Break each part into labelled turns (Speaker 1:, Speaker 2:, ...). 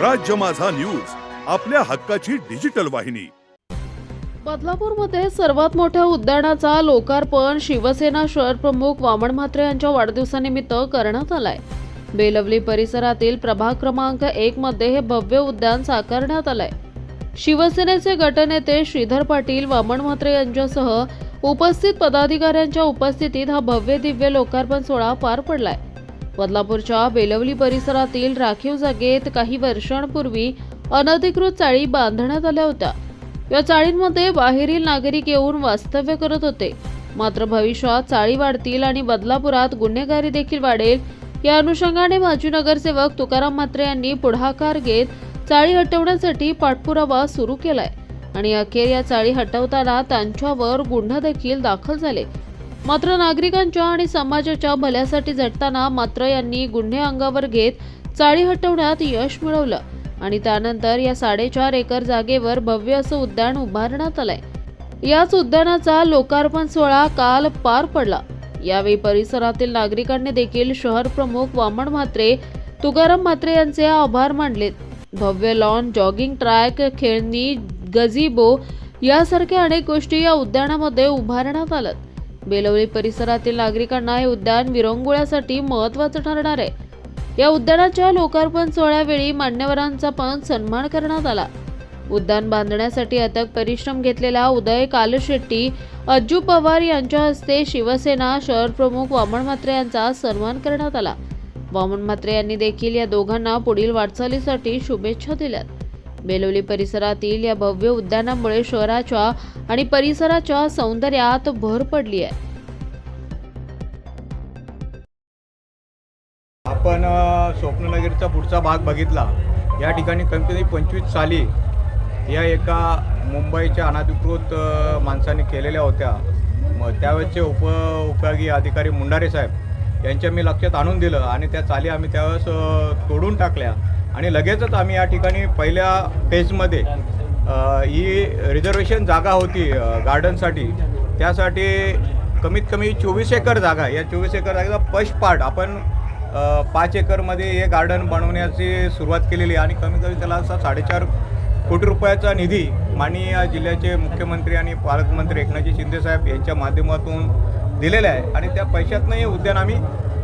Speaker 1: राज्य माझा न्यूज आपल्या हक्काची डिजिटल वाहिनी.
Speaker 2: बदलापूरमध्ये सर्वात मोठ्या उद्यानाचा लोकार्पण शिवसेना शहर प्रमुख वामन म्हात्रे यांच्या वाढदिवसानिमित्त करण्यात आलाय. बेलवली परिसरातील प्रभाग क्रमांक एक मध्ये हे भव्य उद्यान साकारण्यात आलंय. शिवसेनेचे गटनेते श्रीधर पाटील वामन म्हात्रे यांच्यासह उपस्थित पदाधिकाऱ्यांच्या उपस्थितीत हा भव्य दिव्य लोकार्पण सोहळा पार पडलाय. बदलापूरच्या बेलवली परिसरातील राखीव जागेत काही वर्षांपूर्वी अनधिकृत चाळी बांधण्यात आल्या होत्या. या चाळींमध्ये बाहेरील नागरिक येऊन वास्तव्य करत होते. मात्र भविष्यात चाळी वाढतील आणि बदलापुरात गुन्हेगारी देखील वाढेल या अनुषंगाने माजी नगरसेवक तुकाराम म्हात्रे यांनी पुढाकार घेत चाळी हटवण्यासाठी पाठपुरावा सुरू केलाय. आणि अखेर या चाळी हटवताना त्यांच्यावर गुन्हा देखील दाखल झाले. मात्र नागरिकांच्या आणि समाजाच्या भल्यासाठी झटताना मात्र यांनी गुन्हे अंगावर घेत चाळी हटवण्यात यश मिळवलं. आणि त्यानंतर या साडेचार एकर जागेवर भव्य असं उद्यान उभारण्यात आलंय. याच उद्यानाचा लोकार्पण सोहळा काल पार पडला. यावेळी परिसरातील नागरिकांनी देखील शहर प्रमुख वामन म्हात्रे तुकाराम म्हात्रे यांचे आभार मानलेत. भव्य लॉन जॉगिंग ट्रॅक खेळणी गझिबो यासारख्या अनेक गोष्टी या उद्यानामध्ये उभारण्यात आल्यात. बेलवली परिसरातील नागरिकांना हे उद्यान विरंगुळ्यासाठी महत्वाचं ठरणार आहे. या उद्यानाच्या लोकार्पण सोहळ्यावेळी मान्यवरांचा पण सन्मान करण्यात आला. उद्यान बांधण्यासाठी अथक परिश्रम घेतलेल्या उदय कालशेट्टी अज्जू पवार यांच्या हस्ते शिवसेना शहर प्रमुख वामन म्हात्रे यांचा सन्मान करण्यात आला. वामन म्हात्रे यांनी देखील या दोघांना पुढील वाटचालीसाठी शुभेच्छा दिल्यात. बेलोली परिसरातील या भव्य उद्यानामुळे शहराच्या आणि परिसराच्या सौंदर्यात भर पडली आहे.
Speaker 3: आपण स्वप्ननगरचा पुढचा भाग बघितला. या ठिकाणी कमीत कमी पंचवीस साली या एका मुंबईच्या अनधिकृत माणसाने केलेल्या होत्या. मग त्यावेळेसचे उप उपयोगी अधिकारी मुंडारे साहेब यांच्या मी लक्षात आणून दिलं आणि त्या चाली आम्ही त्यावेळेस तोडून टाकल्या. आणि लगेचच आम्ही या ठिकाणी पहिल्या फेजमध्ये ही रिझर्वेशन जागा होती गार्डनसाठी त्यासाठी कमीत कमी चोवीस एकर जागा या चोवीस एकर जागेचा फर्स्ट पार्ट आपण पाच एकरमध्ये हे गार्डन बनवण्याची सुरुवात केलेली आणि कमी कमी त्याला असा साडेचार कोटी रुपयाचा निधी माननीय जिल्ह्याचे मुख्यमंत्री आणि पालकमंत्री एकनाथजी शिंदेसाहेब यांच्या माध्यमातून दिलेला आहे. आणि त्या पैशातनं हे उद्यान आम्ही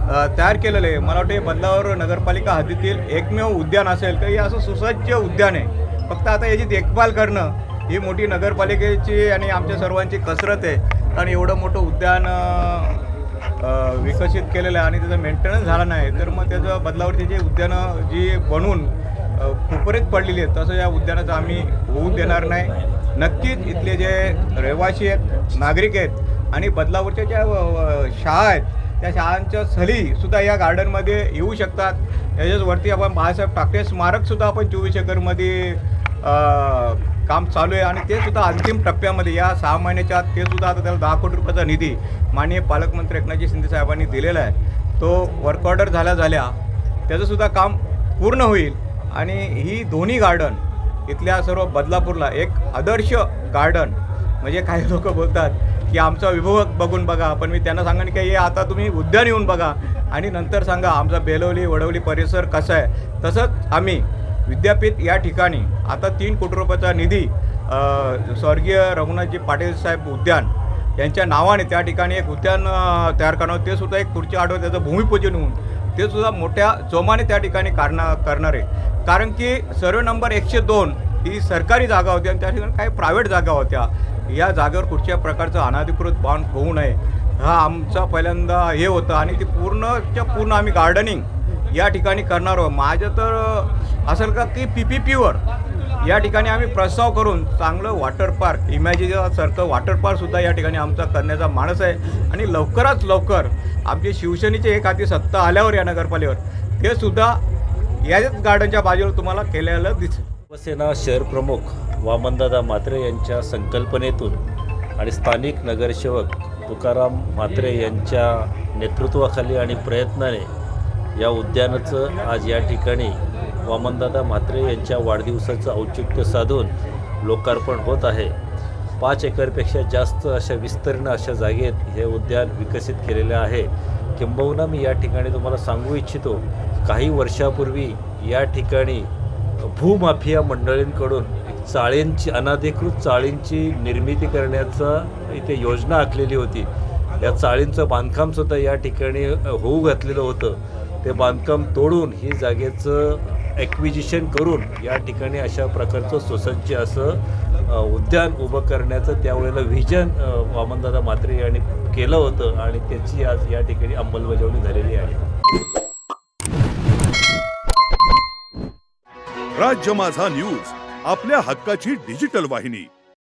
Speaker 3: तयार केलेलं आहे. मला वाटतं बदलावर नगरपालिका हद्दीतील एकमेव उद्यान असेल. तर हे असं सुसज्ज उद्यान आहे. फक्त आता याची देखभाल करणं ही मोठी नगरपालिकेची आणि आमच्या सर्वांची कसरत आहे. कारण एवढं मोठं उद्यान विकसित केलेलं आहे आणि त्याचं मेंटेनन्स झाला नाही तर मग त्याचं बदलावरती जे उद्यानं जी बनवून खुपरीत पडलेली आहेत तसं या उद्यानाचं आम्ही होऊ देणार नाही. नक्कीच इथले जे रहिवासी आहेत नागरिक आहेत आणि बदलावरच्या ज्या शाळा आहेत त्या शाळांच्या सहलीसुद्धा या गार्डनमध्ये येऊ शकतात. त्याच्याचवरती आपण बाळासाहेब ठाकरे स्मारकसुद्धा आपण चोवीस एकरमध्ये काम चालू आहे. आणि ते सुद्धा अंतिम टप्प्यामध्ये या सहा महिन्याच्या आत ते सुद्धा आता त्याला दहा कोटी रुपयाचा निधी माननीय पालकमंत्री एकनाथजी शिंदे साहेबांनी दिलेला आहे. तो वर्क ऑर्डर झाल्या झाल्या त्याचंसुद्धा काम पूर्ण होईल. आणि ही दोन्ही गार्डन इथल्या सर्व बदलापूरला एक आदर्श गार्डन म्हणजे काही लोक बोलतात की आमचा विभव बघून बघा. पण मी त्यांना सांगेन की हे आता तुम्ही उद्यान येऊन बघा. आणि नंतर सांगा आमचा बेलवली वडवली परिसर कसा आहे? तसंच आम्ही विद्यापीठ या ठिकाणी आता तीन कोटी रुपयाचा निधी स्वर्गीय रघुनाथजी पाटील साहेब उद्यान यांच्या नावाने त्या ठिकाणी एक उद्यान तयार करणार ते सुद्धा एक पुढच्या आठवड्यात त्याचं भूमिपूजन होऊन ते सुद्धा मोठ्या जोमाने त्या ठिकाणी काढणार करणार आहे. कारण की सर्वे नंबर एकशे दोन ही सरकारी जागा होती आणि त्या ठिकाणी काही प्रायव्हेट जागा होत्या. या जागेवर कुठच्या प्रकारचं अनाधिकृत बांध होऊ नये हा आमचा पहिल्यांदा हे होतं आणि ते पूर्णच्या पूर्ण आम्ही गार्डनिंग या ठिकाणी करणार आहोत. माझं तर असेल का की पी पी पीवर या ठिकाणी आम्ही प्रस्ताव करून चांगलं वॉटर पार्क इमॅजिसारखं वॉटर पार्कसुद्धा या ठिकाणी आमचा करण्याचा माणस आहे. आणि लवकरात लवकर आमची शिवसेनेचे एक हाती सत्ता आल्यावर या नगरपालिकेवर ते सुद्धा याच गार्डनच्या बाजूला तुम्हाला केलेलं दिसेल.
Speaker 4: शिवसेना शहर प्रमुख वामनदादा म्हात्रे यांच्या संकल्पनेतून आणि स्थानिक नगरसेवक तुकाराम म्हात्रे यांच्या नेतृत्वाखाली आणि प्रयत्नाने या उद्यानाचं आज या ठिकाणी वामनदादा म्हात्रे यांच्या वाढदिवसाचं औचित्य साधून लोकार्पण होत आहे. पाच एकरपेक्षा जास्त अशा विस्तीर्ण अशा जागेत हे उद्यान विकसित केलेले आहे. किंबहुना मी या ठिकाणी तुम्हाला सांगू इच्छितो काही वर्षापूर्वी या ठिकाणी भूमाफिया मंडळींकडून चाळींची अनाधिकृत चाळींची निर्मिती करण्याचा इथे योजना आखलेली होती. या चाळींचं बांधकामसुद्धा या ठिकाणी होऊ घातलेलं होतं. ते बांधकाम तोडून ही जागेचं ॲक्विजिशन करून या ठिकाणी अशा प्रकारचं सुसज्ज असं उद्यान उभं करण्याचं त्यावेळेला व्हिजन वामनदादा म्हात्रे यांनी केलं होतं आणि त्याची आज या ठिकाणी अंमलबजावणी झालेली आहे.
Speaker 1: राज्य माझा न्यूज. आपल्या हक्काची डिजिटल वाहिनी.